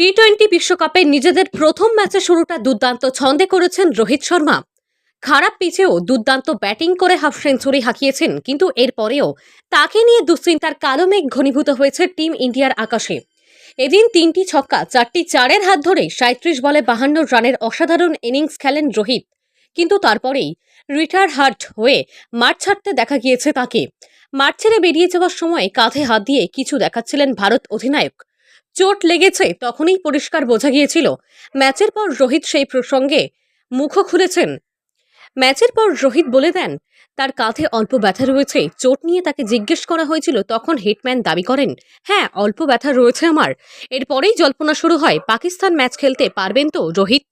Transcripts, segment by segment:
T twenty বিশ্বকাপে নিজেদের প্রথম ম্যাচে শুরুটা দুর্দান্ত ছন্দে করেছেন রোহিত শর্মা। খারাপ পিচেও দুর্দান্ত ব্যাটিং করে হাফ সেঞ্চুরি হাঁকিয়েছেন, কিন্তু এরপরেও তাকে নিয়ে দুশ্চিন্তার কালো মেঘ ঘনীভূত হয়েছে টিম ইন্ডিয়ার আকাশে। এদিন তিনটি ছক্কা, চারটি চারের হাত ধরে সাঁত্রিশ বলে বাহান্ন রানের অসাধারণ ইনিংস খেলেন রোহিত। কিন্তু তারপরেই রিটার হার্ট হয়ে মাঠ ছাড়তে দেখা গিয়েছে তাকে। মাঠ ছেড়ে বেরিয়ে যাওয়ার সময় কাঁধে হাত দিয়ে কিছু দেখাচ্ছিলেন ভারত অধিনায়ক। চোট লেগেছে তখনই পরিষ্কার বোঝা গিয়েছিল। ম্যাচের পর রোহিত সেই প্রসঙ্গে মুখও খুলেছেন। ম্যাচের পর রোহিত বলে দেন, তার কাঁধে অল্প ব্যথা রয়েছে, চোট নিয়ে তাকে জিজ্ঞেস করা হয়েছিল, তখন হিটম্যান দাবি করেন হ্যাঁ অল্প ব্যথা রয়েছে আমার। এরপরেই জল্পনা শুরু হয়, পাকিস্তান ম্যাচ খেলতে পারবেন তো রোহিত?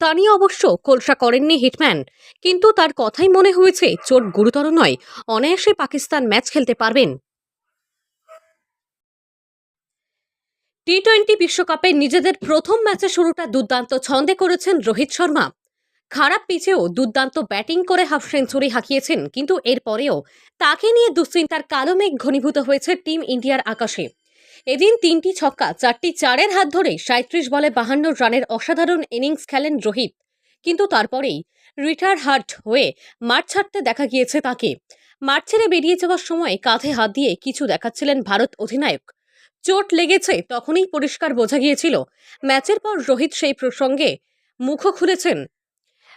তা নিয়ে অবশ্য খোলসা করেননি হিটম্যান। কিন্তু তার কথাই মনে হয়েছে, চোট গুরুতর নয়, অনায়াসে পাকিস্তান ম্যাচ খেলতে পারবেন। টি টোয়েন্টি বিশ্বকাপে নিজেদের প্রথম ম্যাচে শুরুটা দুর্দান্ত ছন্দে করেছেন রোহিত শর্মা। খারাপ পিচেও দুর্দান্ত ব্যাটিং করে হাফ সেঞ্চুরি হাঁকিয়েছেন, কিন্তু এরপরেও তাকে নিয়ে দুশ্চিন্তার কালো মেঘ ঘনীভূত হয়েছে টিম ইন্ডিয়ার আকাশে। এদিন তিনটি ছক্কা, চারটি চারের হাত ধরে সাঁত্রিশ বলে বাহান্ন রানের অসাধারণ ইনিংস খেলেন রোহিত। কিন্তু তারপরেই রিটার হার্ট হয়ে মাঠ ছাড়তে দেখা গিয়েছে তাকে। মাঠ ছেড়ে বেরিয়ে যাওয়ার সময় কাঁধে হাত দিয়ে কিছু দেখাচ্ছিলেন ভারত অধিনায়ক। চোট লেগেছে তখনই পরিষ্কার বোঝা গিয়েছিল। ম্যাচের পর রোহিত সেই প্রসঙ্গে মুখও খুলেছেন।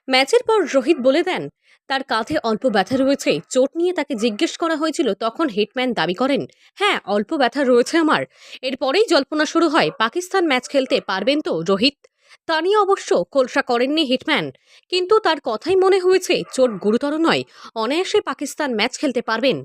ম্যাচের পর রোহিত বলে দেন, তার কাঁধে অল্প ব্যথা রয়েছে, চোট নিয়ে তাকে জিজ্ঞেস করা হয়েছিল, তখন হিটম্যান দাবি করেন হ্যাঁ অল্প ব্যথা রয়েছে আমার। এরপরেই জল্পনা শুরু হয়, পাকিস্তান ম্যাচ খেলতে পারবেন তো রোহিত? তা নিয়ে অবশ্য খোলসা করেননি হিটম্যান। কিন্তু তার কথাই মনে হয়েছে, চোট গুরুতর নয়, অনায়াসে পাকিস্তান ম্যাচ খেলতে পারবেন।